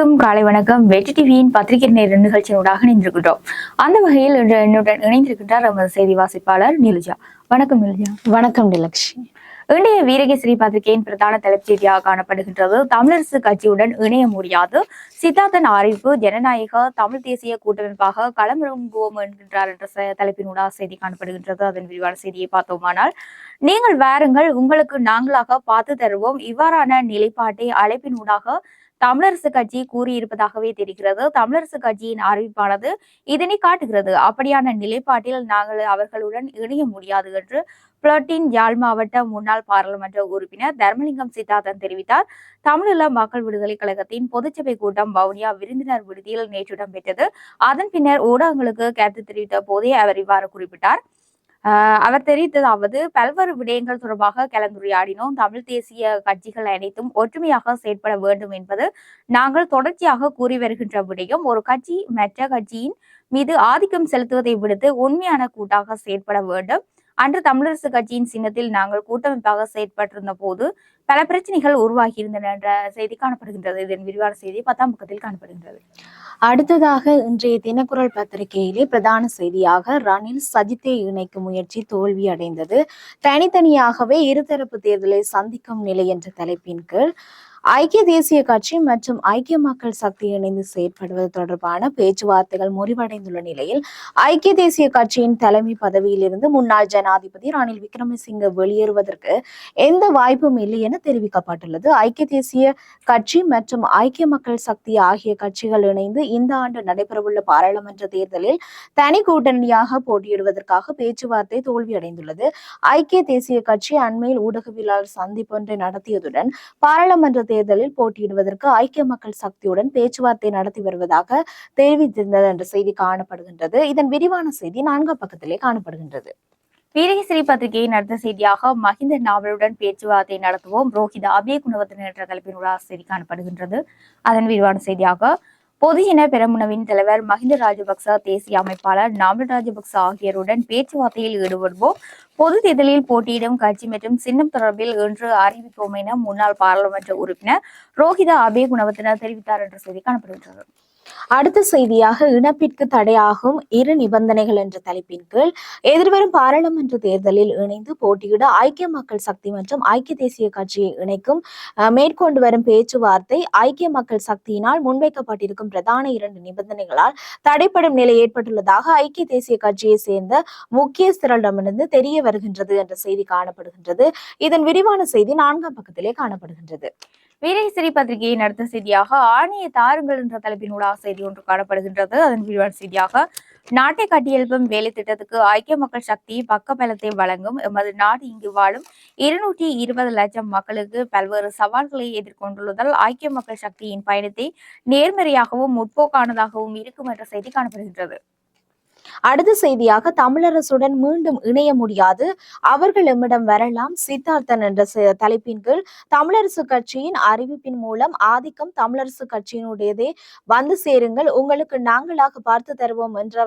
அனைவருக்கும் காலை வணக்கம். வெற்றி டிவியின் பத்திரிகை நேர நிகழ்ச்சியினூடாக இணைந்திருக்கின்றோம் அந்த வகையில் இன்று என்னுடன் இணைந்திருக்கின்றார் நமது செய்தி வாசிப்பாளர் நிலுஜா. வணக்கம் நிலுஜா. வணக்கம் டிலக்ஷி இன்றைய வீரகேசரி பத்திரிகையின் பிரதான தலைப்புச் செய்தியாக காணப்படுகின்றது. தமிழரசு கட்சியுடன் இணைய முடியாது சித்தார்த்தன் அறிவிப்பு ஜனநாயக தமிழ் தேசிய கூட்டமைப்பாக களமிறங்குவோம் என்கின்றார் என்ற தலைப்பினூடாக செய்தி காணப்படுகின்றது. அதன் விரிவான செய்தியை பார்த்தோமானால் நீங்கள் வாருங்கள் உங்களுக்கு நாங்களாக பார்த்து தருவோம். இவ்வாறான நிலைப்பாட்டை அழைப்பினூடாக தமிழரசு கட்சி கூறியிருப்பதாகவே தெரிகிறது. தமிழரசு கட்சியின் அறிவிப்பானது இதனை காட்டுகிறது. அப்படியான நிலைப்பாட்டில் நாங்கள் அவர்களுடன் இணைய முடியாது என்று புளட்டின் யாழ் மாவட்ட முன்னாள் பாராளுமன்ற உறுப்பினர் தர்மலிங்கம் சித்தார்த்தன் தெரிவித்தார். தமிழீழ மக்கள் விடுதலை கழகத்தின் பொதுச்சபை கூட்டம் வவுனியா விருந்தினர் விடுதியில் நேற்று இடம்பெற்றது. அதன் பின்னர் ஊடகங்களுக்கு கருத்து தெரிவித்த போதே அவர் இவ்வாறு குறிப்பிட்டார். அவர் தெரிவித்ததாவது பல்வேறு விடயங்கள் தொடர்பாக கலந்துரையாடினோம். தமிழ் தேசிய கட்சிகள் அனைத்தும் ஒற்றுமையாக செயற்பட வேண்டும் என்பது நாங்கள் தொடர்ச்சியாக கூறி வருகின்ற விடயம். ஒரு கட்சி மற்ற கட்சியின் மீது ஆதிக்கம் செலுத்துவதை விடுத்து உண்மையான கூட்டாக செயற்பட வேண்டும். அன்று தமிழரசு கட்சியின் சின்னத்தில் நாங்கள் கூட்டமைப்பாக செயற்பட்டிருந்த போது பல பிரச்சனைகள் உருவாகியிருந்தன என்ற செய்தி காணப்படுகின்றது. இதன் விரிவான செய்தி பத்தாம் பக்கத்தில் காணப்படுகின்றது. அடுத்ததாக இன்றைய தினக்குரல் பத்திரிகையிலே பிரதான செய்தியாக ரணில் சஜித்தை இணைக்கும் முயற்சி தோல்வி அடைந்தது. தனித்தனியாகவே இருதரப்பு தேர்தலை சந்திக்கும் நிலை என்ற தலைப்பின் கீழ் ஐக்கிய தேசிய கட்சி மற்றும் ஐக்கிய மக்கள் சக்தி இணைந்து செயற்படுவது தொடர்பான பேச்சுவார்த்தைகள் முறிவடைந்துள்ள நிலையில் ஐக்கிய தேசிய கட்சியின் தலைமை பதவியிலிருந்து முன்னாள் ஜனாதிபதி ரணில் விக்ரமசிங்க வெளியேறுவதற்கு எந்த வாய்ப்பும் இல்லை என தெரிவிக்கப்பட்டுள்ளது. ஐக்கிய தேசிய கட்சி மற்றும் ஐக்கிய மக்கள் சக்தி ஆகிய கட்சிகள் இணைந்து இந்த ஆண்டு நடைபெறவுள்ள பாராளுமன்ற தேர்தலில் தனி கூட்டணியாக போட்டியிடுவதற்காக பேச்சுவார்த்தை தோல்வியடைந்துள்ளது. ஐக்கிய தேசிய கட்சி அண்மையில் ஊடகவியலாளர் சந்திப்பொன்றை நடத்தியதுடன் பாராளுமன்ற தேர்தலில் போட்டியிடுவதற்கு ஐக்கிய மக்கள் சக்தியுடன் பேச்சுவார்த்தை நடத்தி வருவதாக தெரிவித்திருந்தது என்ற செய்தி காணப்படுகின்றது. இதன் விரிவான செய்தி நான்காம் பக்கத்திலே காணப்படுகின்றது. வீரகேசரி பத்திரிகையை அடுத்த செய்தியாக மஹிந்த நாவலுடன் பேச்சுவார்த்தை நடத்துவோம். ரோஹித அபே குணவர்த்தன என்ற தலைப்பின் ஒரு செய்தி காணப்படுகின்றது. அதன் விரிவான செய்தியாக பொதுஜன பெரமுனவின் தலைவர் மஹிந்த ராஜபக்ச தேசிய அமைப்பாளர் நாமல் ராஜபக்ச ஆகியோருடன் பேச்சுவார்த்தையில் ஈடுபடுவோம் பொது தேர்தலில் போட்டியிடும் கட்சி மற்றும் சின்னம் தொடர்பில் இன்று அறிவிப்போம் என முன்னாள் பாராளுமன்ற உறுப்பினர் ரோஹிதா அபே குணவர்த்தன தெரிவித்தார் என்ற செய்தி காணப்படுகின்றது. அடுத்த செய்தியாக இணைப்பிற்கு தடையாகும் இரு நிபந்தனைகள் என்ற தலைப்பின் கீழ் எதிர்வரும் பாராளுமன்ற தேர்தலில் இணைந்து போட்டியிட ஐக்கிய மக்கள் சக்தி மற்றும் ஐக்கிய தேசிய கட்சியை இணைக்கும் மேற்கொண்டு வரும் பேச்சுவார்த்தை ஐக்கிய மக்கள் சக்தியினால் முன்வைக்கப்பட்டிருக்கும் பிரதான இரண்டு நிபந்தனைகளால் தடைப்படும் நிலை ஏற்பட்டுள்ளதாக ஐக்கிய தேசிய கட்சியை சேர்ந்த முக்கியஸ்தரிடமிருந்து தெரிய வருகின்றது என்ற செய்தி காணப்படுகின்றது. இதன் விரிவான செய்தி நான்காம் பக்கத்திலே காணப்படுகின்றது. வீரேசரி பத்திரிகையை நடத்தும் செய்தியாக ஆணைய தாருங்கள் என்ற தலைப்பினூடாக செய்தி ஒன்று காணப்படுகின்றது. அதன் விரிவான செய்தியாக நாட்டை கட்டியெழுப்பும் வேலை திட்டத்துக்கு ஐக்கிய மக்கள் சக்தி பக்கபலத்தை வழங்கும் எமது நாடு இங்கு வாழும் இருநூற்றி இருபது லட்சம் மக்களுக்கு பல்வேறு சவால்களை எதிர்கொண்டுள்ளதால் ஐக்கிய மக்கள் சக்தியின் பயணத்தை நேர்மறையாகவும் முற்போக்கானதாகவும் இருக்கும் என்ற செய்தி காணப்படுகின்றது. அடுத்த செய்தியாக தமிழரசுடன் மீண்டும் இணைய முடியாது. அவர்கள் எம்மிடம் வரலாம் சித்தார்த்தன் என்ற தலைப்பின் கீழ். தமிழரசு கட்சியின் அறிவிப்பின் மூலம் ஆதிக்கம் தமிழரசு கட்சியினுடையதே. வந்து சேருங்கள். உங்களுக்கு நாங்களாக பார்த்து தருவோம் என்ற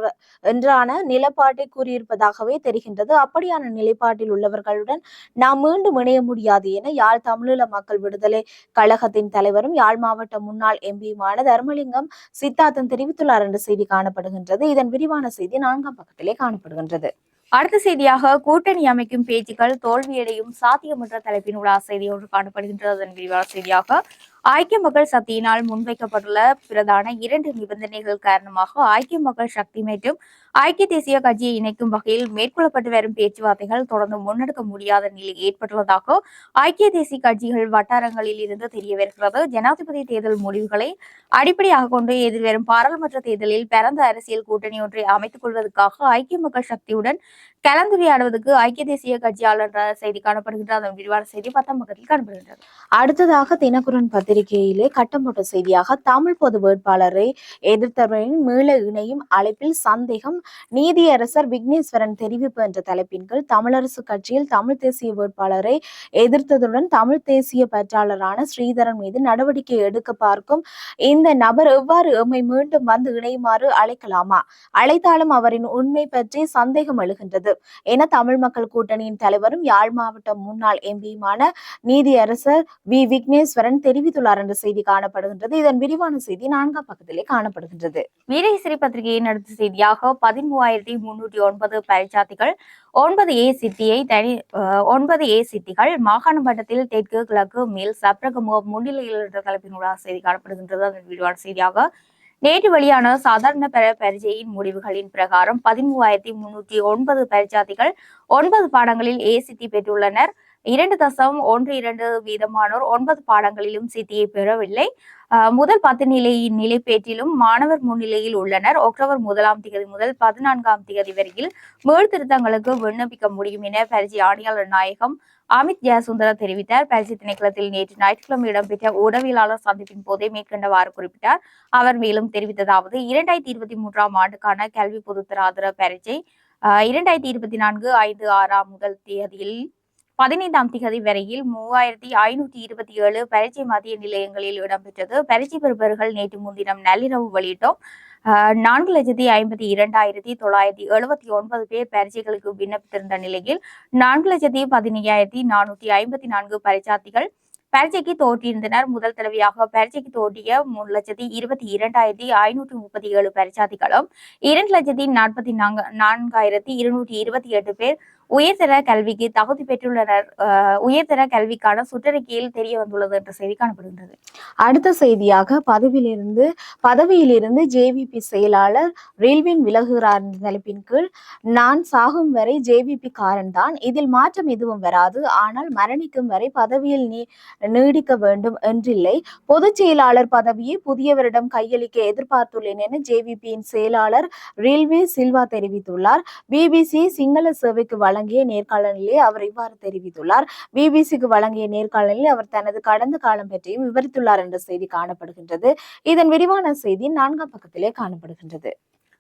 என்றான நிலைப்பாட்டை கூறியிருப்பதாகவே தெரிகின்றது. அப்படியான நிலைப்பாட்டில் உள்ளவர்களுடன் நாம் மீண்டும் இணைய முடியாது என யாழ் தமிழீழ மக்கள் விடுதலை கழகத்தின் தலைவரும் யாழ் மாவட்ட முன்னாள் எம்பியுமான தர்மலிங்கம் சித்தார்த்தன் தெரிவித்துள்ளார் என்ற செய்தி காணப்படுகின்றது. இதன் விரிவான செய்தி நான்காம் பக்கத்திலே காணப்படுகின்றது. அடுத்த செய்தியாக கூட்டணி அமைக்கும் பேச்சுக்கள் தோல்வியடையும் சாத்தியமற்ற தலைப்பினுள்ள செய்தி ஒன்று காணப்படுகின்றது. அதன் விரிவான செய்தியாக ஐக்கிய மக்கள் சக்தியினால் முன்வைக்கப்பட்டுள்ள பிரதான இரண்டு நிபந்தனைகள் காரணமாக ஐக்கிய மக்கள் சக்தி மற்றும் ஐக்கிய தேசிய கட்சியை இணைக்கும் வகையில் மேற்கொள்ளப்பட்டு வரும் பேச்சுவார்த்தைகள் தொடர்ந்து முன்னெடுக்க முடியாத நிலை ஏற்பட்டுள்ளதாக ஐக்கிய தேசிய கட்சிகள் வட்டாரங்களில் இருந்து தெரிய வருகிறது. ஜனாதிபதி தேர்தல் முடிவுகளை அடிப்படையாக கொண்டு எதிர்வரும் பாராளுமன்ற தேர்தலில் பரந்த அரசியல் கூட்டணி ஒன்றை அமைத்துக் கொள்வதற்காக ஐக்கிய மக்கள் சக்தியுடன் கலந்துரையாடுவதற்கு ஐக்கிய தேசிய கட்சியாளர் என்ற செய்தி காணப்படுகின்றது அதன் விரிவான செய்தி பத்தாம் பக்கத்தில் காணப்படுகின்றது. அடுத்ததாக தினக்குரன் பத்திரிகையிலே கட்டம் போட்ட செய்தியாக தமிழ் பொது வேட்பாளரை எதிர்த்தவரின் மீள இணையும் அழைப்பில் சந்தேகம் நீதியரசர் விக்னேஸ்வரன் தெரிவிப்பு என்ற தலைப்பின் கீழ் தமிழரசு கட்சியில் தமிழ் தேசிய வேட்பாளரை எதிர்த்ததுடன் தமிழ் தேசிய பற்றாளரான ஸ்ரீதரன் மீது நடவடிக்கை எடுக்க பார்க்கும் இந்த நபர் எவ்வாறு எம்மை மீண்டும் வந்து இணையுமாறு அழைக்கலாமா? அழைத்தாலும் அவரின் உண்மை பற்றி சந்தேகம் எழுகின்றது. என தமிழ் மக்கள் கூட்டணியின் தலைவரும் யாழ் மாவட்ட முன்னாள் எம்பியுமான நீதியரசர் வி. விக்னேஸ்வரன் தெரிவித்துள்ளார் என்ற செய்தி காணப்படுகின்றது. இதன் விரிவான செய்தி நான்காம் பக்கத்திலே காணப்படுகின்றது. வீரகேசரி பத்திரிகையின் அடுத்த செய்தியாக பதிமூவாயிரத்தி முன்னூற்றி ஒன்பது பரிச்சாத்திகள் ஒன்பது ஏ சித்தியை தனி ஒன்பது ஏ சித்திகள் மாகாண மட்டத்தில் தெற்கு கிழக்கு மேல் சப்ரகமோ முன்னிலையில் என்ற தலைப்பினூடாக செய்தி காணப்படுகின்றது. அதன் விரிவான செய்தியாக நேற்று வெளியான சாதாரண பெற பரீட்சையின் முடிவுகளின் பிரகாரம் பதிமூவாயிரத்தி முன்னூற்றி ஒன்பது பரீட்சார்த்திகள் ஒன்பது பாடங்களில் ஏ சித்தி பெற்றுள்ளனர். இரண்டு தசம் ஒன்று இரண்டு வீதமானோர் ஒன்பது பாடங்களிலும் சித்தியை பெறவில்லை. முதல் பத்து நிலையின் நிலைப்பேற்றிலும் மாணவர் முன்னிலையில் உள்ளனர். அக்டோபர் முதலாம் தேதி முதல் பதினான்காம் தேதி வரையில் மேல் திருத்தங்களுக்கு விண்ணப்பிக்க முடியும் என பரிசு ஆணையாளர் நாயகம் அமித் ஜெயசுந்தர தெரிவித்தார். பயிற்சி திணைக்களத்தில் நேற்று ஞாயிற்றுக்கிழமை இடம்பெற்ற உடவியலாளர் சந்திப்பின் போதே மேற்கண்டவாறு குறிப்பிட்டார். அவர் மேலும் தெரிவித்ததாவது இரண்டாயிரத்தி இருபத்தி மூன்றாம் ஆண்டுக்கான கல்வி பொதுத்தராதர பரீட்சை இரண்டாயிரத்தி இருபத்தி நான்கு ஐந்து ஆறாம் முதல் தேதியில் பதினைந்தாம் திகதி வரையில் மூவாயிரத்தி ஐநூத்தி இருபத்தி ஏழு பரீட்சை மத்திய நிலையங்களில் இடம்பெற்றது. பரீட்சை பெறுபவர்கள் நேற்று முன்தினம் நள்ளிரவு வெளியிட்டோம். நான்கு லட்சத்தி ஐம்பத்தி இரண்டாயிரத்தி தொள்ளாயிரத்தி எழுபத்தி ஒன்பது பேர் பரீட்சைகளுக்கு விண்ணப்பித்திருந்த நிலையில் நான்கு லட்சத்தி பதினையாயிரத்தி நானூற்றி ஐம்பத்தி நான்கு பரீட்சார்த்திகள் பரீட்சைக்கு தோற்றியிருந்தனர் முதல் தடவையாக பரீட்சைக்கு தோற்றிய மூணு லட்சத்தி இருபத்தி இரண்டாயிரத்தி ஐநூற்றி முப்பத்தி ஏழு பரீட்சார்த்திகளும் இரண்டு லட்சத்தி நாற்பத்தி நான்கு நான்காயிரத்தி இருநூற்றி இருபத்தி எட்டு பேர் உயர்தர கல்விக்கு தகுதி பெற்றுள்ளனர். உயர்தர கல்விக்கான சுற்றறிக்கையில் தெரிய வந்துள்ளது என்ற செய்தி காணப்படுகின்றது. அடுத்த செய்தியாக பதவியிலிருந்து பதவியிலிருந்து ஜேவிபி செயலாளர் ரீல்வின் விலகுகிறார் என்ற தலைப்பின் கீழ் நான் சாகும் வரை ஜேவிபி காரன்தான் இதில் மாற்றம் எதுவும் வராது. ஆனால் மரணிக்கும் வரை பதவியில் நீ நீடிக்க வேண்டும் என்றில்லை. பொதுச் செயலாளர் பதவியை புதியவரிடம் கையளிக்க எதிர்பார்த்துள்ளேன் என ஜேவிபியின் செயலாளர் ரீல்வி சில்வா தெரிவித்துள்ளார். பிபிசி சிங்கள சேவைக்கு வழங்க வழங்கிய நேர்காணலிலே அவர் இவ்வாறு தெரிவித்துள்ளார். பிபிசிக்கு வழங்கிய நேர்காணலில் அவர் தனது கடந்த காலம் பற்றியும் விவரித்துள்ளார் என்ற செய்தி காணப்படுகின்றது. இதன் விரிவான செய்தி நான்காம் பக்கத்திலே காணப்படுகின்றது.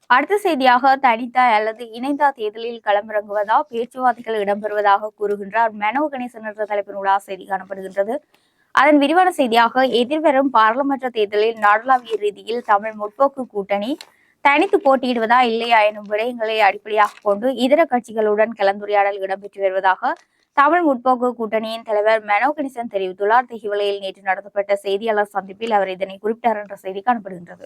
அடுத்த செய்தியாக தனித்தா அல்லது இணைந்தா தேர்தலில் களமிறங்குவதா பேச்சுவார்த்தைகள் இடம்பெறுவதாக கூறுகின்றார் மெனோ கணேசன் என்ற தலைப்பினூடாக செய்தி காணப்படுகின்றது. அதன் விரிவான செய்தியாக எதிர்வரும் பாராளுமன்ற தேர்தலில் நாடளாவிய ரீதியில் தமிழ் முற்போக்கு கூட்டணி தனித்து போட்டியிடுவதா இல்லையா எனும் விடயங்களை அடிப்படையாக கொண்டு இதர கட்சிகளுடன் கலந்துரையாடல் இடம்பெற்று வருவதாக தமிழ் முற்போக்கு கூட்டணியின் தலைவர் மெனோ கணிசன் தெரிவித்துள்ளார். திகிவலையில் நேற்று நடத்தப்பட்ட செய்தியாளர் சந்திப்பில் அவர் இதனை குறிப்பிட்டார் என்ற செய்தி காணப்படுகின்றது.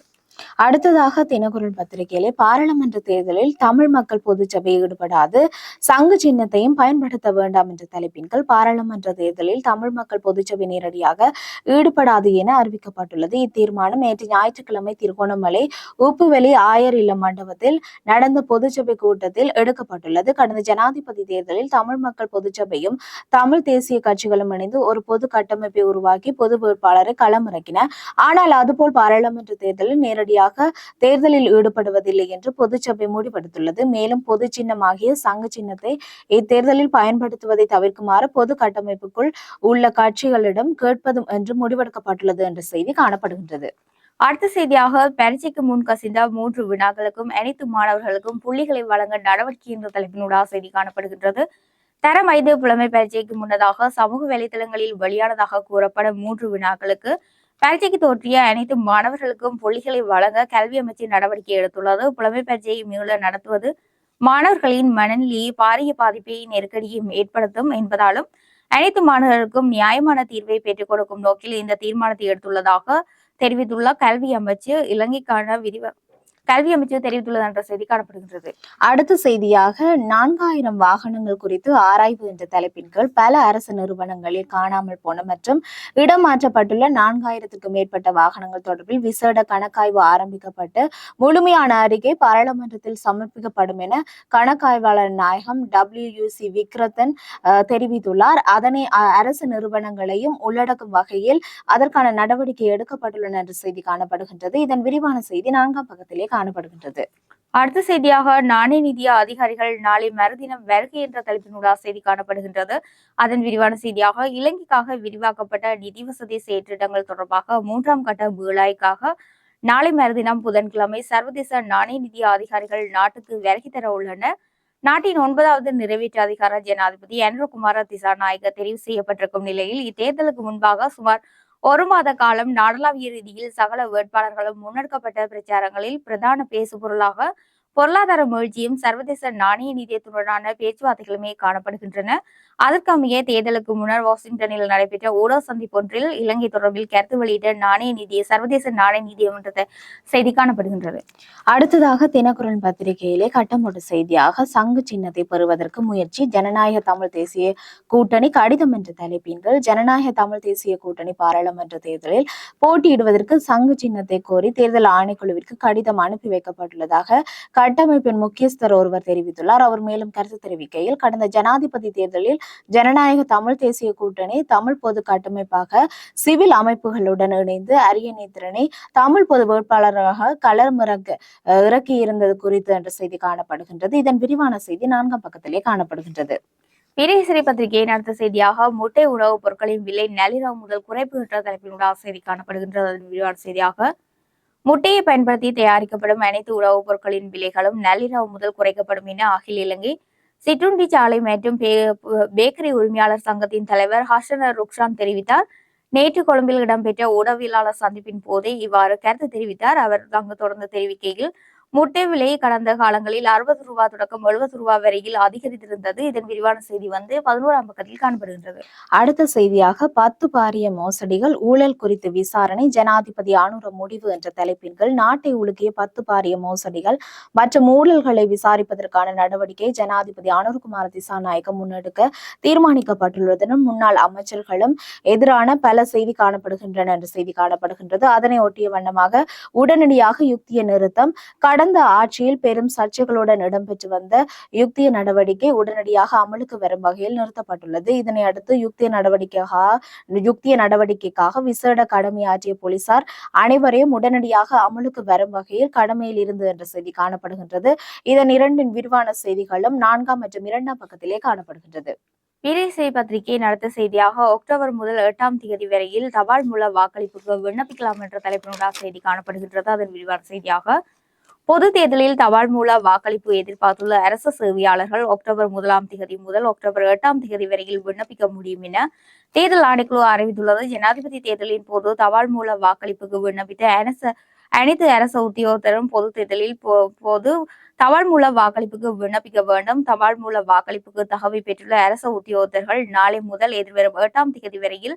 அடுத்ததாக தினகுரல் பத்திரிகையிலே பாராளுமன்ற தேர்தலில் தமிழ் மக்கள் பொதுச்சபை ஈடுபடாது சங்கு சின்னத்தையும் பயன்படுத்த வேண்டாம் என்ற தலைப்பின் கீழ் பாராளுமன்ற தேர்தலில் தமிழ் மக்கள் பொதுச்சபை நேரடியாக ஈடுபடாது என அறிவிக்கப்பட்டுள்ளது. இத்தீர்மானம் நேற்று ஞாயிற்றுக்கிழமை திருகோணமலை உப்புவெளி ஆயர் இல்ல மண்டபத்தில் நடந்த பொதுச்சபை கூட்டத்தில் எடுக்கப்பட்டுள்ளது. கடந்த ஜனாதிபதி தேர்தலில் தமிழ் மக்கள் பொதுச்சபை பொதுச்சபையும் தமிழ் தேசிய கட்சிகளும் இணைந்து ஒரு பொது கட்டமைப்பை உருவாக்கி பொது வேட்பாளரை களமிறக்கின. ஆனால் அதுபோல் பாராளுமன்ற தேர்தலில் நேரடியாக தேர்தலில் ஈடுபடுவதில்லை என்று பொதுச்சபை முடிவெடுத்துள்ளது. மேலும் பொது சின்னமாகிய சங்க சின்னத்தை இத்தேர்தலில் பயன்படுத்துவதை தவிர்க்குமாறு பொது கட்டமைப்புக்குள் உள்ள கட்சிகளிடம் கேட்பதும் என்று முடிவெடுக்கப்பட்டுள்ளது என்ற செய்தி காணப்படுகின்றது. அடுத்த செய்தியாக பரீட்சைக்கு முன் கசிந்த மூன்று வினாக்களுக்கும் அனைத்து மாணவர்களுக்கும் புள்ளிகளை வழங்க நடவடிக்கை என்ற தலைப்பினூடாக செய்தி காணப்படுகின்றது. தரம் ஐந்து புலமை பரீட்சைக்கு முன்னதாக சமூக வலைதளங்களில் வெளியானதாக கூறப்படும் மூன்று வினாக்களுக்கு பரீட்சைக்கு தோற்றிய அனைத்து மாணவர்களுக்கும் புள்ளிகளை வழங்க கல்வி அமைச்சு நடவடிக்கை எடுத்துள்ளது. புலமை பரீட்சையை மீள நடத்துவது மாணவர்களின் மனநிலையை பாரிய பாதிப்பை நெருக்கடியும் ஏற்படுத்தும் என்பதாலும் அனைத்து மாணவர்களுக்கும் நியாயமான தீர்வை பெற்றுக் கொடுக்கும் நோக்கில் இந்த தீர்மானத்தை எடுத்துள்ளதாக தெரிவித்துள்ள கல்வி அமைச்சு இலங்கைக்கான விரிவ கல்வி அமைச்சர் தெரிவித்துள்ளது என்ற செய்தி காணப்படுகின்றது. அடுத்த செய்தியாக நான்காயிரம் வாகனங்கள் குறித்து ஆராய்வு என்ற தலைப்பின் கீழ் பல அரசு நிறுவனங்களில் காணாமல் போன மற்றும் இடமாற்றப்பட்டுள்ள நான்காயிரத்துக்கும் மேற்பட்ட வாகனங்கள் தொடர்பில் விசேட கணக்காய்வு ஆரம்பிக்கப்பட்டு முழுமையான அறிக்கை பாராளுமன்றத்தில் சமர்ப்பிக்கப்படும் என கணக்காய்வாளர் நாயகம் டபிள்யூ விக்ரத்தன் அஹ், தெரிவித்துள்ளார். அதனை அரசு நிறுவனங்களையும் உள்ளடக்கும் வகையில் அதற்கான நடவடிக்கை எடுக்கப்பட்டுள்ளன என்ற செய்தி காணப்படுகின்றது. இதன் விரிவான செய்தி நான்காம் பக்கத்திலே காணப்படுகின்றது. அடுத்த செய்தியாக நாணய நிதிய அதிகாரிகள் நாளை மறுதினம் வருகை என்ற தலைப்பினூடாக செய்தி காணப்படுகின்றது. அதன் விரிவான செய்தியாக இலங்கைக்காக விரிவாக்கப்பட்ட நிதி வசதி செயற்றிட்டங்கள் தொடர்பாக மூன்றாம் கட்ட மீளாய்க்காக நாளை மறுதினம் புதன்கிழமை சர்வதேச நாணய நிதிய அதிகாரிகள் நாட்டுக்கு வருகை தர உள்ளனர் நாட்டின் ஒன்பதாவது நிறைவேற்று அதிகார ஜனாதிபதி அனுரகுமார திசாநாயக்க தெரிவு செய்யப்பட்டிருக்கும் நிலையில் இத்தேர்தலுக்கு முன்பாக சுமார் ஒரு மாத காலம் நாடளாவிய ரீதியில் சகல வேட்பாளர்களும் முன்னெடுக்கப்பட்ட பிரச்சாரங்களில் பிரதான பேசுபொருளாக பொருளாதார மீழ்ச்சியும் சர்வதேச நாணய நிதியத்துடனான பேச்சுவார்த்தைகளுமே காணப்படுகின்றன. அதற்கமைய தேர்தலுக்கு முன்னர் வாஷிங்டனில் நடைபெற்ற ஊடக சந்திப்பொன்றில் இலங்கை தொடர்பில் கருத்து வெளியிட்ட நாணய நிதியை சர்வதேச நாணய நிதியம் என்ற செய்தி காணப்படுகின்றது. அடுத்ததாக தினக்குரல் பத்திரிகையிலே கட்டமொட்டு செய்தியாக சங்கு சின்னத்தை பெறுவதற்கு முயற்சி ஜனநாயக தமிழ் தேசிய கூட்டணி கடிதம் என்ற தலைப்பின் கீழ் ஜனநாயக தமிழ் தேசிய கூட்டணி பாராளுமன்ற தேர்தலில் போட்டியிடுவதற்கு சங்கு சின்னத்தை கோரி தேர்தல் ஆணைக்குழுவிற்கு கடிதம் அனுப்பி வைக்கப்பட்டுள்ளதாக கட்டமைப்பின் முக்கியஸ்தர் ஒருவர் தெரிவித்துள்ளார். அவர் மேலும் கருத்து தெரிவிக்கையில் கடந்த ஜனாதிபதி தேர்தலில் ஜனநாயக தமிழ் தேசிய கூட்டணி தமிழ் பொது கட்டமைப்பாக சிவில் அமைப்புகளுடன் இணைந்து அரியநேத்திரனை தமிழ் பொது வேட்பாளராக களமிறக்க இறக்கியிருந்தது குறித்து என்ற செய்தி காணப்படுகின்றது. இதன் விரிவான செய்தி நான்காம் பக்கத்திலே காணப்படுகின்றது. வீரேசரி பத்திரிகையின் அடுத்த செய்தியாக முட்டை உணவுப் பொருட்களின் விலை நள்ளிரவு முதல் குறைப்பு என்ற தலைப்பில் உள்ள செய்தி காணப்படுகின்றது. அதன் விரிவான செய்தியாக முட்டையை பயன்படுத்தி தயாரிக்கப்படும் அனைத்து உணவுப் பொருட்களின் விலைகளும் நள்ளிரவு முதல் குறைக்கப்படும் என அகில இலங்கை சிற்றுண்டி சாலை மற்றும் பேக்கரி உரிமையாளர் சங்கத்தின் தலைவர் ஹசன் ருக்ஷான் தெரிவித்தார். நேற்று கொழும்பில் இடம்பெற்ற உடவியலாளர் சந்திப்பின் போதே இவ்வாறு கருத்து தெரிவித்தார். அவர் அங்கு தொடர்ந்து தெரிவிக்கையில் முட்டை விலை கடந்த காலங்களில் அறுபது ரூபாய் தொடக்கம் எழுபது ரூபாய் வரையில் அதிகரித்திருந்தது. இதன் விரிவான செய்தி வந்து பதினோராம் பக்கத்தில் காணப்படுகின்றது. அடுத்த செய்தியாக பத்து பாரிய மோசடிகள் ஊழல் குறித்து விசாரணை ஜனாதிபதி ஆணுர முடிவு என்ற தலைப்பின் கீழ் நாட்டை உலுக்கிய பத்து பாரிய மோசடிகள் மற்றும் ஊழல்களை விசாரிப்பதற்கான நடவடிக்கை ஜனாதிபதி அனுர்குமார் திசாநாயகம் முன்னெடுக்க தீர்மானிக்கப்பட்டுள்ளதுடன் முன்னாள் அமைச்சர்களும் எதிரான பல செய்தி காணப்படுகின்றன என்ற செய்தி காணப்படுகின்றது. அதனை ஒட்டிய வண்ணமாக உடனடியாக யுக்திய நிறுத்தம் கடந்த ஆட்சியில் பெரும் சர்ச்சைகளுடன் இடம்பெற்று வந்த யுக்திய நடவடிக்கை உடனடியாக அமலுக்கு வரும் வகையில் நிறுத்தப்பட்டுள்ளது. இதனை அடுத்து யுக்திய நடவடிக்கையாக யுக்திய நடவடிக்கைக்காக விசேட கடமையாற்றிய போலீசார் அனைவரையும் உடனடியாக அமலுக்கு வரும் வகையில் கடமையில் இருந்து என்ற செய்தி காணப்படுகின்றது. இதன் இரண்டின் விரிவான செய்திகளும் நான்காம் மற்றும் இரண்டாம் பக்கத்திலே காணப்படுகின்றது. பிரிசை பத்திரிகை நடத்த செய்தியாக அக்டோபர் முதல் எட்டாம் தேதி வரையில் தபால் மூல வாக்களிப்புக்கு விண்ணப்பிக்கலாம் என்ற தலைப்பினுடைய செய்தி காணப்படுகின்றது. அதன் விரிவான செய்தியாக பொது தேர்தலில் தபால் மூல வாக்களிப்பு எதிர்பார்த்துள்ள அரசு சேவையாளர்கள் அக்டோபர் முதலாம் தேதி முதல் அக்டோபர் எட்டாம் தேதி வரையில் விண்ணப்பிக்க முடியும் என தேர்தல் ஆணைக்குழு அறிவித்துள்ளது. ஜனாதிபதி தேர்தலின் போது தபால் மூல வாக்களிப்புக்கு விண்ணப்பித்த அரச அனைத்து அரசு உத்தியோகத்தரும் பொது தேர்தலில் பொது தபால் மூல வாக்களிப்புக்கு விண்ணப்பிக்க வேண்டும். தபால் மூல வாக்களிப்புக்கு தகவல் பெற்றுள்ள அரசு உத்தியோகத்தர்கள் நாளை முதல் எதிர்வரும் எட்டாம் தேதி வரையில்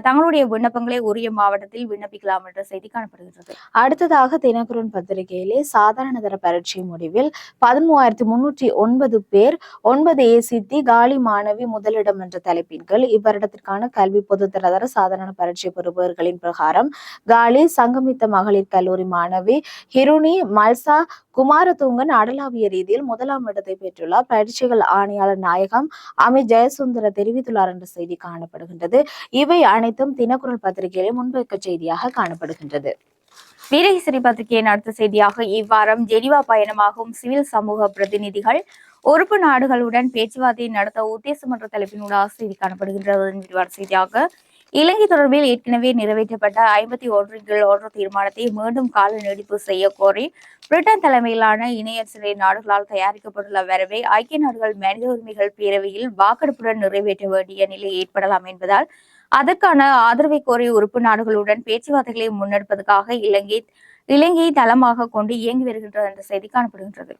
தங்களுடைய விண்ணப்பங்களை உரிய மாவட்டத்தில் விண்ணப்பிக்கலாம் என்ற செய்தி காணப்படுகிறது அடுத்ததாக தினகரன் பத்திரிகையிலே சாதாரண தர பரீட்சை முடிவில் பதிமூவாயிரத்தி முன்னூற்றி ஒன்பது பேர் ஒன்பது ஏசித்தி காலி மாணவி முதலிடம் என்ற தலைப்பின் கீழ் இவ்வருடத்திற்கான கல்வி பொதுத்தரதர சாதாரண பரீட்சை பெறுபவர்களின் பிரகாரம் காலி சங்கமித்த மகளிர் கல்லூரி மாணவி ஹிருனி மல்சா குமாரதுங்கன் அடலாவிய ரீதியில் முதலாம் இடத்தை பெற்றுள்ளார். பயிற்சிகள் ஆணையாளர் நாயகம் அமித் ஜெயசுந்தர தெரிவித்துள்ளார் என்ற செய்தி காணப்படுகின்றது. இவை அனைத்தும் தினக்குரல் பத்திரிகையிலே முன்வைக்க செய்தியாக காணப்படுகின்றது. வீரகிசரி பத்திரிகையின் அடுத்த செய்தியாக இவ்வாரம் ஜெனிவா பயணமாகும் சிவில் சமூக பிரதிநிதிகள் உறுப்பு நாடுகளுடன் பேச்சுவார்த்தை நடத்த உத்தேசம் என்ற தலைப்பினூடாக செய்தி காணப்படுகின்றது. விரிவான செய்தியாக இலங்கை தொடர்பில் ஏற்கனவே நிறைவேற்றப்பட்ட ஐம்பத்தி ஒன்றின் ஒன்று தீர்மானத்தை மீண்டும் கால நீடிப்பு செய்ய கோரி பிரிட்டன் தலைமையிலான இணைய சிறை நாடுகளால் தயாரிக்கப்பட்டுள்ள வரவை ஐக்கிய நாடுகள் மனித உரிமைகள் பேரவையில் வாக்கெடுப்புடன் நிறைவேற்ற வேண்டிய நிலை ஏற்படலாம் என்பதால் அதற்கான ஆதரவை கோரி உறுப்பு நாடுகளுடன் பேச்சுவார்த்தைகளை முன்னெடுப்பதற்காக இலங்கை இலங்கையை தளமாக கொண்டு இயங்கி வருகின்றது என்ற செய்தி காணப்படுகின்றது.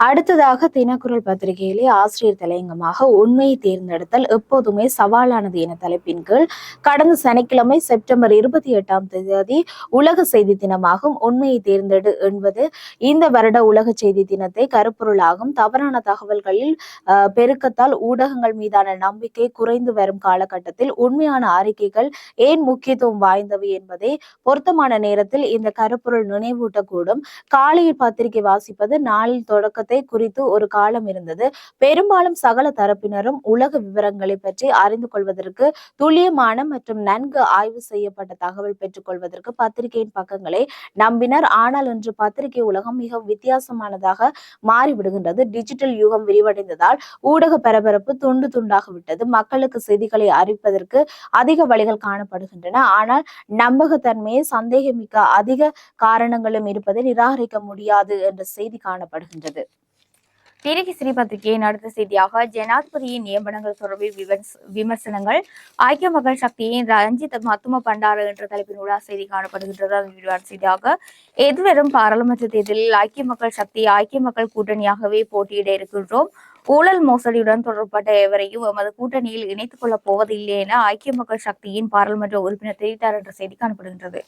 அடுத்ததாக தினக்குரல் பத்திரிகையிலே ஆசிரியர் தலையங்கமாக உண்மையை தேர்ந்தெடுத்தல் எப்போதுமே சவாலானது என தலைப்பின் கீழ் கடந்த சனிக்கிழமை செப்டம்பர் இருபத்தி எட்டாம் தேதி உலக செய்தி தினமாகும் உண்மையை தேர்ந்தெடு என்பது இந்த வருட உலக செய்தி தினத்தை கருப்பொருளாகும். தவறான தகவல்களில் பெருக்கத்தால் ஊடகங்கள் மீதான நம்பிக்கை குறைந்து வரும் காலகட்டத்தில் உண்மையான அறிக்கைகள் ஏன் முக்கியத்துவம் வாய்ந்தவை என்பதை பொருத்தமான நேரத்தில் இந்த கருப்பொருள் நினைவூட்டக்கூடும். காலையில் பத்திரிகை வாசிப்பது நாளின் தொடக்கத்தை குறித்து ஒரு காலம் இருந்தது. பெரும்பாலும் சகல தரப்பினரும் உலக விவரங்களை பற்றி அறிந்து கொள்வதற்கு துல்லியமான மற்றும் நன்கு ஆய்வு செய்யப்பட்ட தகவல் பெற்றுக் கொள்வதற்கு பத்திரிகையின் பக்கங்களை நம்பினர். ஆனால் இன்று பத்திரிகை உலகம் மிக வித்தியாசமானதாக மாறிவிடுகின்றது. டிஜிட்டல் யுகம் விரிவடைந்ததால் ஊடக பரபரப்பு துண்டு துண்டாக விட்டது. மக்களுக்கு செய்திகளை அறிவிப்பதற்கு அதிக வழிகள் காணப்படுகின்றன. ஆனால் நம்பகத்தன்மையை சந்தேகமிக்க அதிக காரணங்களும் இருப்பதை நிராகரிக்க முடியாது என்ற செய்தி காணப்படுகின்றது. வீரகேசரி ஸ்ரீபத்திரிகையின் அடுத்த செய்தியாக ஜனாதிபதியின் நியமனங்கள் தொடர்பில் விமர்சனங்கள். ஐக்கிய மக்கள் சக்தியின் ரஞ்சித் மத்தும பண்டார என்ற தலைப்பினூடாக செய்தி காணப்படுகின்றது. அதன் விரிவான செய்தியாக எதிர்வரும் பாராளுமன்ற தேர்தலில் ஐக்கிய மக்கள் சக்தி ஐக்கிய மக்கள் கூட்டணியாகவே போட்டியிட இருக்கின்றோம். ஊழல் மோசடியுடன் தொடர்பட்ட எவரையும் எமது கூட்டணியில் இணைத்துக் கொள்ளப் போவதில்லை என ஐக்கிய மக்கள் சக்தியின் பாராளுமன்ற உறுப்பினர் தெரிவித்தார் என்ற செய்தி காணப்படுகின்றது.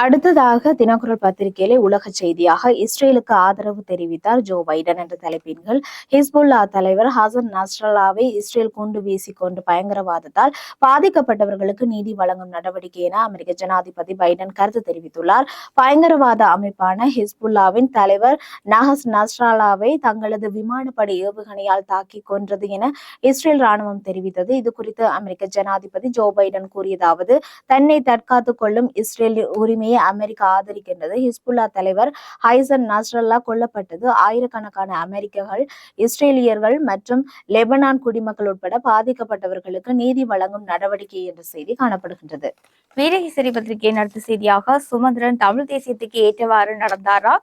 அடுத்ததாக தினக்குரல் பத்திரிகையிலே உலக செய்தியாக இஸ்ரேலுக்கு ஆதரவு தெரிவித்தார் ஜோ பைடன் என்ற தலைப்பின்கள் ஹிஸ்புல்லா தலைவர் ஹசன் நஸ்ரல்லாவை இஸ்ரேல் குண்டு வீசி கொண்டு பயங்கரவாதத்தால் பாதிக்கப்பட்டவர்களுக்கு நீதி வழங்கும் நடவடிக்கை என அமெரிக்க ஜனாதிபதி பைடன் கருத்து தெரிவித்துள்ளார். பயங்கரவாத அமைப்பான ஹிஸ்புல்லாவின் தலைவர் நஹஸ் நஸ்ரல்லாவை தங்களது விமானப்படை ஏவுகணையால் தாக்கி கொன்றது என இஸ்ரேல் ராணுவம் தெரிவித்தது. இது குறித்து அமெரிக்க ஜனாதிபதி ஜோ பைடன் கூறியதாவது தன்னை தற்காத்துக் கொள்ளும் இஸ்ரேல் உரிமையை அமெரிக்கா ஆதரிக்கின்றது. ஹிஸ்புல்லா தலைவர் ஹைசன் நஸ்ரல்லா கொல்லப்பட்டது. ஆயிரக்கணக்கான அமெரிக்கர்கள் இஸ்ரேலியர்கள் மற்றும் லெபனான் குடிமக்கள் உட்பட பாதிக்கப்பட்டவர்களுக்கு நீதி வழங்கும் நடவடிக்கை என்ற செய்தி காணப்படுகின்றது. வீரகிசரி பத்திரிகையின் அடுத்த செய்தியாக சுமந்திரன் தமிழ் தேசியத்துக்கு ஏற்றவாறு நடந்தாரா?